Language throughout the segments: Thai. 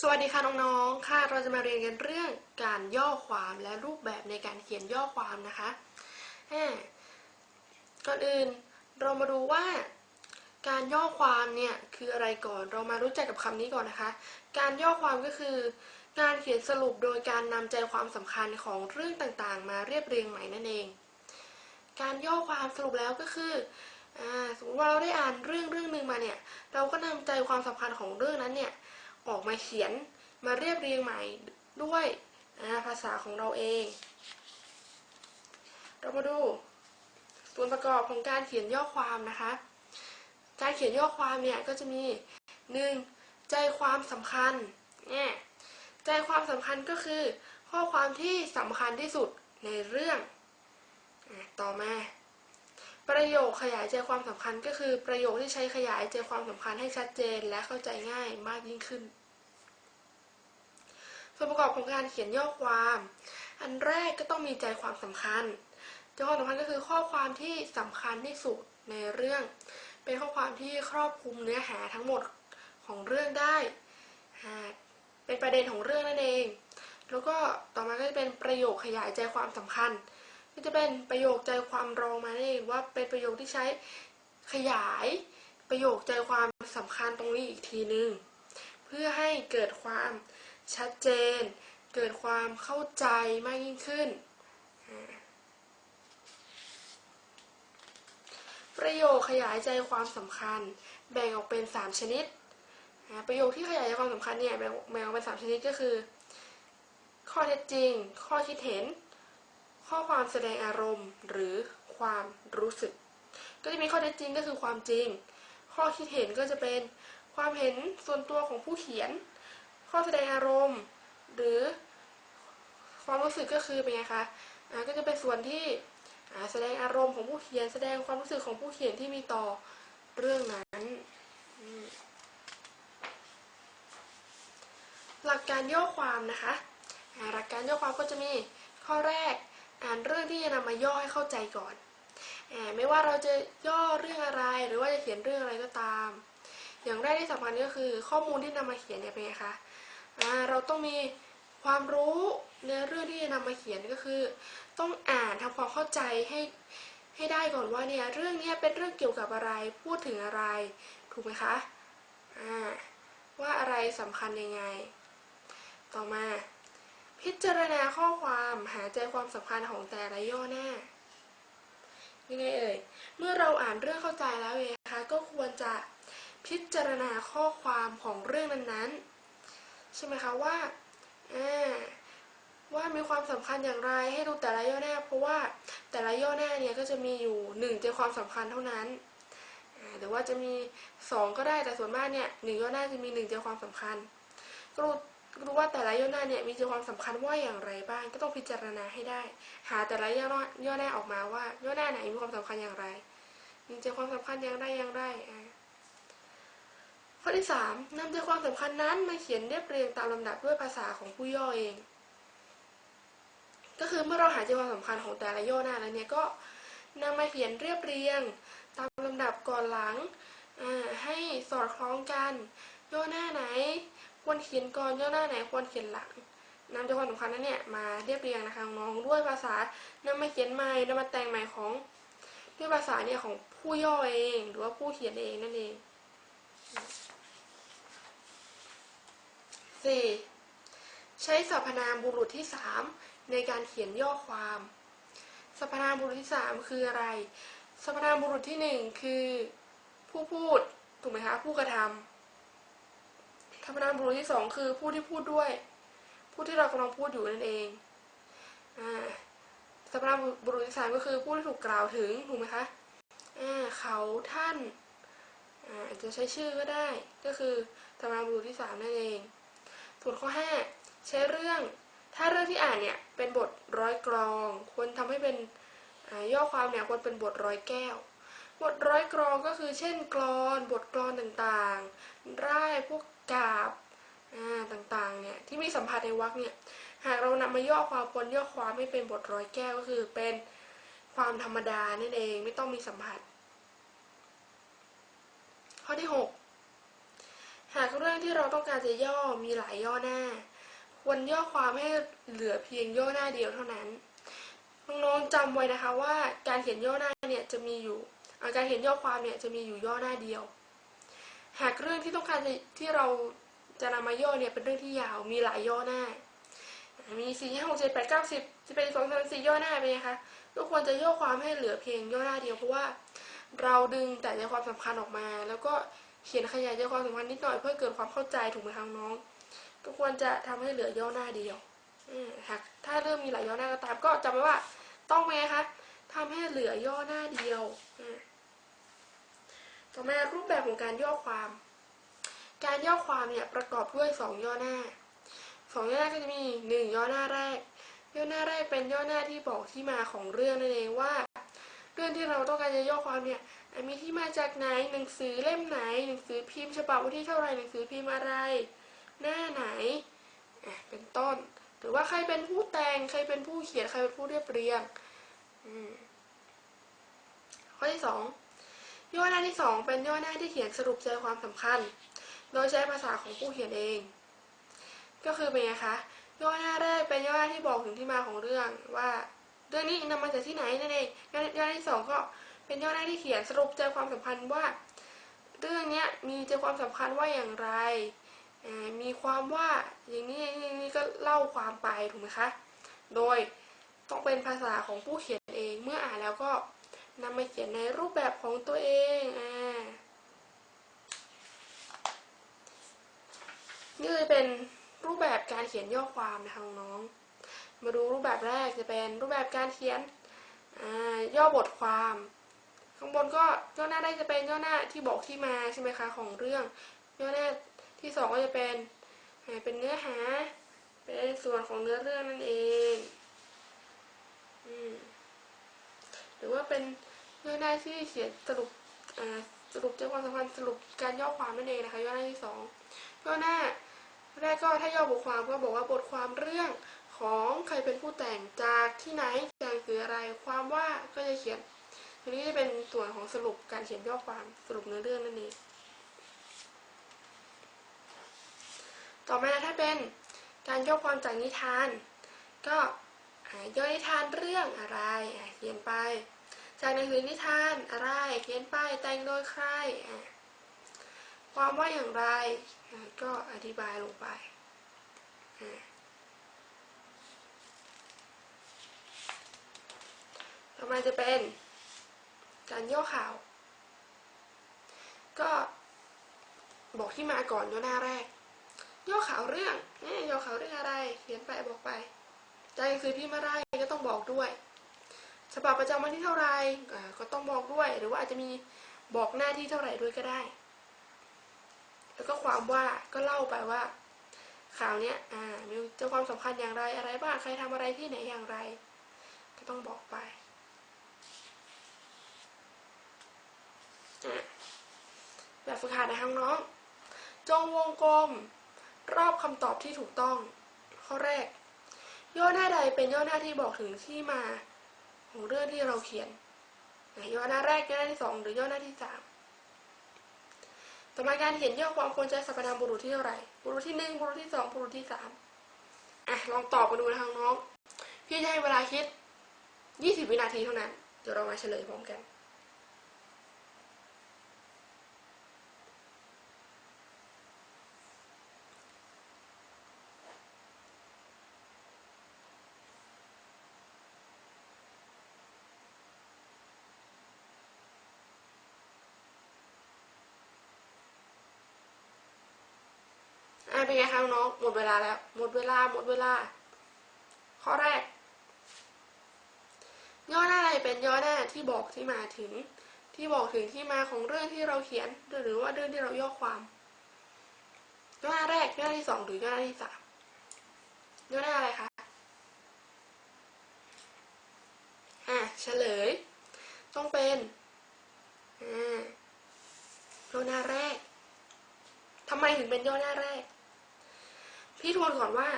สวัสดีค่ะน้องๆ ค่ะ เราจะมาเรียนกันเรื่องการย่อความและรูปแบบในการเขียนย่อความนะคะอ่าก่อนอื่นเรามาดูว่า การย่อความเนี่ยคืออะไรก่อน เรามารู้จักกับคำนี้ก่อนนะคะ การย่อความก็คือ การเขียนสรุปโดยการนำใจความสำคัญของเรื่องต่างๆ มาเรียบเรียงใหม่นั่นเอง การย่อความสรุปแล้วก็คืออสมมติว่าเราได้อ่านเรื่องเรื่องหนึ่งมาเนี่ย เราก็นำใจความสำคัญของเรื่องนั้นเนี่ย ออกมาเขียนมาเรียบเรียงใหม่ด้วยภาษาของเราเอง เรามาดูส่วนประกอบของการเขียนย่อความนะคะ การเขียนย่อความเนี่ยก็จะมีหนึ่งใจความสำคัญเนี่ยใจความสำคัญก็คือ ข้อความที่สำคัญที่สุดในเรื่อง ต่อมา ประโยคขยายใจความสำคัญก็คือประโยคที่ใช้ขยายใจความสำคัญให้ชัดเจนและเข้าใจง่ายมากยิ่งขึ้น ส่วนประกอบของการเขียนย่อความ อันแรกก็ต้องมีใจความสำคัญใจความสำคัญก็คือข้อความที่สำคัญที่สุดในเรื่อง เป็นข้อความที่ครอบคลุมเนื้อหาทั้งหมดของเรื่องได้ เป็นประเด็นของเรื่องนั่นเอง แล้วก็ต่อมาก็จะเป็นประโยคขยายใจความสำคัญ ก็จะเป็นประโยคใจความรองมาเองว่าเป็นประโยคที่ใช้ขยายประโยคใจความสำคัญตรงนี้อีกทีหนึ่งเพื่อให้เกิดความชัดเจน เกิดความเข้าใจมากยิ่งขึ้น ประโยคขยายใจความสำคัญ แบ่งออกเป็น 3 ชนิด ประโยคที่ขยายใจความสำคัญเนี่ยแบ่งแบ่งออกเป็น 3 ชนิดก็คือ ข้อเท็จจริง ข้อคิดเห็น ข้อความแสดงอารมณ์หรือความรู้สึก ก็จะมีข้อเท็จจริงก็คือความจริง ข้อคิดเห็นก็จะเป็นความเห็นส่วนตัวของผู้เขียน ข้อแสดงอารมณ์ หรือความรู้สึกก็คือเป็นไงคะะก็จะเป็นส่วนที่แสดงอารมณ์ของผู้เขียน แสดงความรู้สึกของผู้เขียนที่มีต่อเรื่องนั้น หลักการย่อความนะคะ หลักการย่อความก็จะมีข้อแรก อ่านเรื่องที่จะนำมาย่อให้เข้าใจก่อนอไม่ว่าเราจะย่อเรื่องอะไรหรือว่าจะเขียนเรื่องอะไรก็ตาม อย่างแรกที่สำคัญก็คือ ข้อมูลที่นำมาเขียนเนี่ยเป็นไงคะเราต้องมีความรู้ในเรื่องที่จะนำมาเขียนก็คือ ต้องอ่านทำความเข้าใจให้ให้ได้ก่อนว่าเนี่ยเรื่องนี้เป็นเรื่องเกี่ยวกับอะไรพูดถึงอะไรถูกไหมคะว่าอะไรสำคัญยังไง ต่อมา พิจารณาข้อความหาใจความสำคัญของแต่ละย่อหน้ายังไงเอ่ย เมื่อเราอ่านเรื่องเข้าใจแล้วเองนะคะก็ควรจะพิจารณาข้อความของเรื่องนั้นๆ ใช่ไหมคะว่าว่ามีความสำคัญอย่างไรให้ดูแต่ละย่อหน้า เพราะว่าแต่ละย่อหน้าเนี่ยก็จะมีอยู่หนึ่งใจความสำคัญเท่านั้นหรือว่าจะมีสองก็ได้แต่ส่วนมากเนี่ยหนึ่งย่อหน้าจะมีหนึ่งใจความสำคัญก็รู้ รู้ว่าแต่ละย่อหน้าเนี่ยมีความสำคัญว่าอย่างไรบ้างก็ต้องพิจารณาให้ได้ หาแต่ละย่อย่อหน้าออกมาว่าย่อหน้าไหนมีความสำคัญอย่างไร มีใจความสำคัญอย่างไรอย่างไรข้อที่สามนำใจความสำคัญนั้นมาเขียนเรียบเรียงตามลำดับด้วยภาษาของผู้ย่อเอง ก็คือเมื่อเราหาใจความสำคัญของแต่ละย่อหน้าแล้วเนี่ยก็นำมาเขียนเรียบเรียง ตามลำดับก่อนหลังให้สอดคล้องกันย่อหน้าไหน ควรเขียนก่อนย่อหน้าไหนควรเขียนหลังนำใจความสำคัญนั้นเนี่ยมาเรียบเรียงนะคะน้องด้วยภาษานำมาเขียนใหม่นำมาแต่งใหม่ของด้วยภาษาเนี่ยของผู้ย่อเองหรือว่าผู้เขียนเองนั่นเองสี่ใช้สรรพนามบุรุษที่สามในการเขียนย่อความสรรพนามบุรุษที่สามคืออะไรสรรพนามบุรุษที่หนึ่งคือผู้พูดถูกไหมคะผู้กระทำ ธรรมนาบุรุษที่สองคือผู้ที่พูดด้วย ผู้ที่เรากำลังพูดอยู่นั่นเองอ่าสรรพนาบุรุษที่สามก็คือผู้ที่ถูกกล่าวถึงถูกไหมคะอ่าเขาท่านอาจจะใช้ชื่อก็ได้ ก็คือสรรพนาบุรุษที่สามนั่นเองส่วนข้อห้าใช้เรื่อง ถ้าเรื่องที่อ่านเนี่ยเป็นบทร้อยกรอง ควรทำให้เป็นย่อความเนี่ยควรเป็นบทร้อยแก้ว บทร้อยกรองก็คือเช่นกรอนบทกรอนต่างๆร่ายพวกกาบต่างๆเนี่ยที่มีสัมผัสในวรรคเนี่ยหากเรานำมาย่อความควรย่อความให้เป็นบทร้อยแก้วก็คือเป็นความธรรมดานั่นเองไม่ต้องมีสัมผัส ข้อที่ 6 หากเรื่องที่เราต้องการจะย่อมีหลายย่อหน้า ควรย่อความให้เหลือเพียงย่อหน้าเดียวเท่านั้นน้องๆจำไว้นะคะว่าการเขียนย่อหน้าเนี่ยจะมีอยู่ อาการเขียนย่อความเนี่ยจะมีอยู่ย่อหน้าเดียว หากเรื่องที่ต้องการที่เราจะนำมาย่อเนี่ยเป็นเรื่องที่ยาวมีหลายย่อหน้า มีสี่ห้าหกเจ็ดแปดเก้าสิบสิบเอ็ดสองสามสี่ย่อหน้าไปนะคะก็ควรจะย่อความให้เหลือเพียงย่อหน้าเดียวเพราะว่าเราดึงแต่ใจความสำคัญออกมา แล้วก็เขียนขยายใจความสำคัญนิดหน่อยเพื่อเกิดความเข้าใจถูกไหมคะน้อง ก็ควรจะทำให้เหลือย่อหน้าเดียวหากถ้าเริ่มมีหลายย่อหน้าก็ตามก็จำไว้ว่าต้องไงคะทำให้เหลือย่อหน้าเดียวอื ต่อมารูปแบบของการย่อความ การย่อความเนี่ยประกอบด้วยสองย่อหน้าสองย่อหน้าก็จะมีหนึ่งย่อหน้าแรก ย่อหน้าแรกเป็นย่อหน้าที่บอกที่มาของเรื่องนั่นเองว่า เรื่องที่เราต้องการจะย่อความเนี่ยมีที่มาจากไหนหนังสือเล่มไหน หนังสือพิมพ์ฉบับวันที่เท่าไรหนังสือพิมพ์อะไร หน้าไหนเป็นต้น หรือว่าใครเป็นผู้แต่งใครเป็นผู้เขียนใครเป็นผู้เรียบเรียงข้อที่สอง ย่อหน้าที่สองเป็นย่อหน้าที่เขียนสรุปใจความสำคัญ โดยใช้ภาษาของผู้เขียนเอง ก็คือเป็นไงคะย่อหน้าแรกเป็นย่อหน้าที่บอกถึงที่มาของเรื่องว่าเรื่องนี้นำมาจากที่ไหนนั่นเองย่อหน้าที่สองก็เป็นย่อหน้าที่เขียนสรุปใจความสำคัญว่า เรื่องนี้มีใจความสำคัญว่าอย่างไร มีความว่าอย่างนี้อย่างนี้อย่างนี้ก็เล่าความไปถูกไหมคะ โดยต้องเป็นภาษาของผู้เขียนเองเมื่ออ่านแล้วก็ นำมาเขียนในรูปแบบของตัวเองอ่านี่เลยเป็นรูปแบบการเขียนย่อความนะคะน้อง มาดูรูปแบบแรกจะเป็นรูปแบบการเขียนอ่าย่อบทความ ข้างบนก็ย่อหน้าได้จะเป็นย่อหน้าที่บอกที่มาใช่ไหมคะของเรื่อง ย่อหน้าที่สองก็จะเป็นเป็นเนื้อหา เป็นส่วนของเนื้อเรื่องนั่นเองอืมหรือว่าเป็น ย่อหน้าที่เขียนสรุปสรุปใจความสำคัญสรุปการย่อความนั่นเองนะคะย่อหน้าที่สองย่อหน้าแรกก็ถ้าย่อบทความก็บอกว่าบทความเรื่องของใครเป็นผู้แต่งจากที่ไหนแจากคืออะไรความว่าก็จะเขียนทีนี้จะเป็นส่วนของสรุปการเขียนย่อความสรุปเนื้อเรื่องนั่นเองต่อมาถ้าเป็นการย่อความจากนิทาน ก็ย่อนิทานเรื่องอะไรเขียนไป จากหนังสือนิทานอะไร เขียนไปแต่งโดยใคร ความว่าอย่างไร ก็อธิบายลงไป ต่อมาจะเป็นการย่อข่าว ก็บอกที่มาก่อนย่อหน้าแรก ย่อข่าวเรื่องย่อข่าวเรื่องอะไร เขียนไปบอกไป ใจหนังสือพิมพ์อะไรก็ต้องบอกด้วย ฉบับประจำวันที่เท่าไหร่ก็ต้องบอกด้วย หรือว่าอาจจะมีบอกหน้าที่เท่าไหร่ด้วยก็ได้ แล้วก็ความว่าก็เล่าไปว่า ข่าวเนี้ยมีเจ้าความสำคัญอย่างไรอะไรบ้างใครทำอะไรที่ไหนอย่างไร ก็ต้องบอกไปแบบฝึกหัดนะคะน้อง จงวงกลม รอบคำตอบที่ถูกต้อง ข้อแรก ย่อหน้าใดเป็นย่อหน้าที่บอกถึงที่มา ของเรื่องที่เราเขียนย่อหน้าแรกย่อหน้าที่สองหรือย่อหน้าที่สามต่อมาการเขียนย่อความควรใช้สรรพนามบุรุษที่เท่าไหร่บุรุษที่หนึ่งบุรุษที่สองบุรุษที่สามอะลองตอบกันดูนะทางน้อง พี่จะให้เวลาคิด20วินาทีเท่านั้น เดี๋ยวเรามาเฉลยพร้อมกัน เป็นไงคะน้องหมดเวลาแล้ว หมดเวลา หมดเวลา ข้อแรก ย่อหน้าอะไรเป็นย่อหน้าที่บอกที่มาถึง ที่บอกถึงที่มาของเรื่องที่เราเขียน หรือว่าเรื่องที่เราย่อความ ย่อหน้าแรก ย่อหน้าที่สองหรือย่อหน้าที่สามย่อหน้าอะไรคะอะเฉลย ต้องเป็นอ่าย่อหน้าแรกทำไมถึงเป็นย่อหน้าแรก พี่ทวนก่อนว่า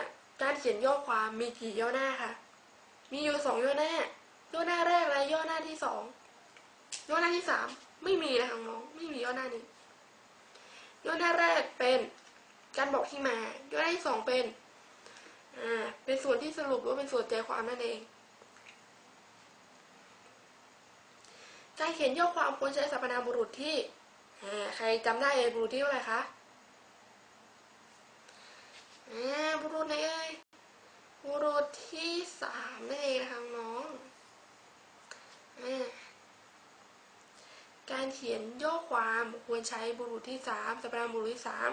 การเขียนย่อความมีกี่ย่อหน้าคะมีอยู่สองย่อหน้า ย่อหน้าแรกและย่อหน้าที่สองย่อหน้าที่สามไม่มีนะคะน้องไม่มีย่อหน้านี้ ย่อหน้าแรกเป็นการบอกที่มา ย่อหน้าที่สองเป็นอ่าเป็นส่วนที่สรุปว่าเป็นส่วนใจความนั่นเอง การเขียนย่อความควรใช้สรรพนามบุรุษที่อ่าใครจำได้เอ่ยบุรุษที่เท่าไหร่คะ อ่าบุรุษไหนเอ่ยบุรุษที่สามนั่นเองนะคะน้องอ่าการเขียนย่อความควรใช้บุรุษที่สามสรรพนามบุรุษที่สาม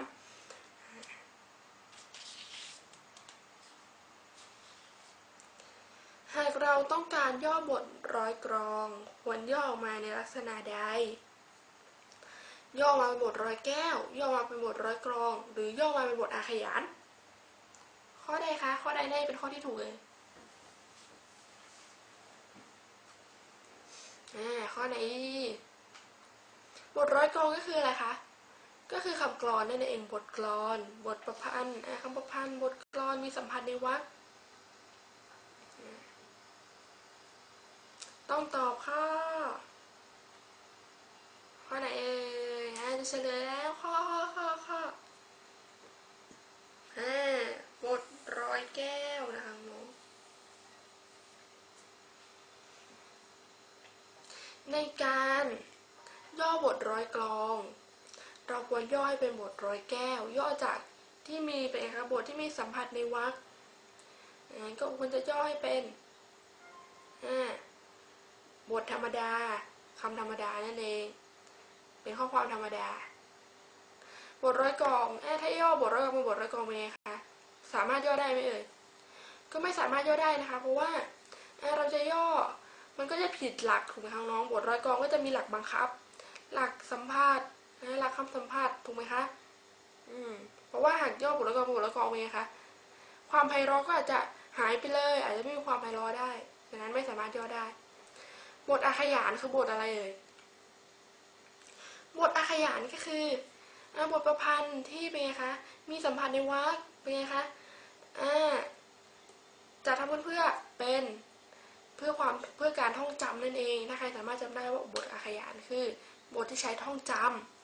หากเราต้องการย่อบทร้อยกรอง ควรย่อออกมาในลักษณะใด ย่อมาเป็นบทร้อยแก้ว ย่อมาเป็นบทร้อยกรอง หรือย่อมาเป็นบทอาขยาน ข้อใดคะ ข้อใดได้เป็นข้อที่ถูกเลยอ่าข้อไหนบทร้อยกรองก็คืออะไรคะ ก็คือคำกลอนนั่นเอง บทกลอน บทประพันธ์อ่าคำประพันธ์ บทกลอนมีสัมพันธ์ในวรรคต้องตอบข้อ ข้อไหนเอ่ยอ่าจะเฉลยแล้วข้อข้อข้อข้ออ่าบทร้อ แก้วนะคะน้องในการย่อบทร้อยกลอง เราควรย่อให้เป็นบทร้อยแก้ว ย่อจากที่มีเป็นเอกบทที่มีสัมผัสในวรรคก็ควรจะย่อให้เป็นบทธรรมดาคำธรรมดานั่นเอง เป็นข้อความธรรมดา บทร้อยกรองเอ๊ะถ้าย่อบทร้อยกรองเป็นบทร้อยกรองเป็นไงคะ สามารถย่อได้ไหมเอ่ยก็ไม่สามารถย่อได้นะคะ เพราะว่าเอ่อเราจะย่อมันก็จะผิดหลักถูกไหมคะน้องบทร้อยกองก็จะมีหลักบังคับ หลักสัมภาษณ์นะหลักคำสัมภาษณ์ถูกไหมคะอืมเพราะว่าหากย่อบทร้อยกองบทร้อยกองเป็นไงคะความไพเราะก็อาจจะหายไปเลย อาจจะไม่มีความไพเราะได้ดังนั้นไม่สามารถย่อได้ บทอาขยานคือบทอะไรเอ่ยบทอาขยานก็คืออบทประพันธ์ที่เป็นไงคะมีสัมพันธ์ในวรรคเป็นไงคะ อ่าจะทำเพื่อเป็นเพื่อความเพื่อการท่องจำนั่นเอง ถ้าใครสามารถจำได้ว่าบทอาขยานคือ บทที่ใช้ท่องจำ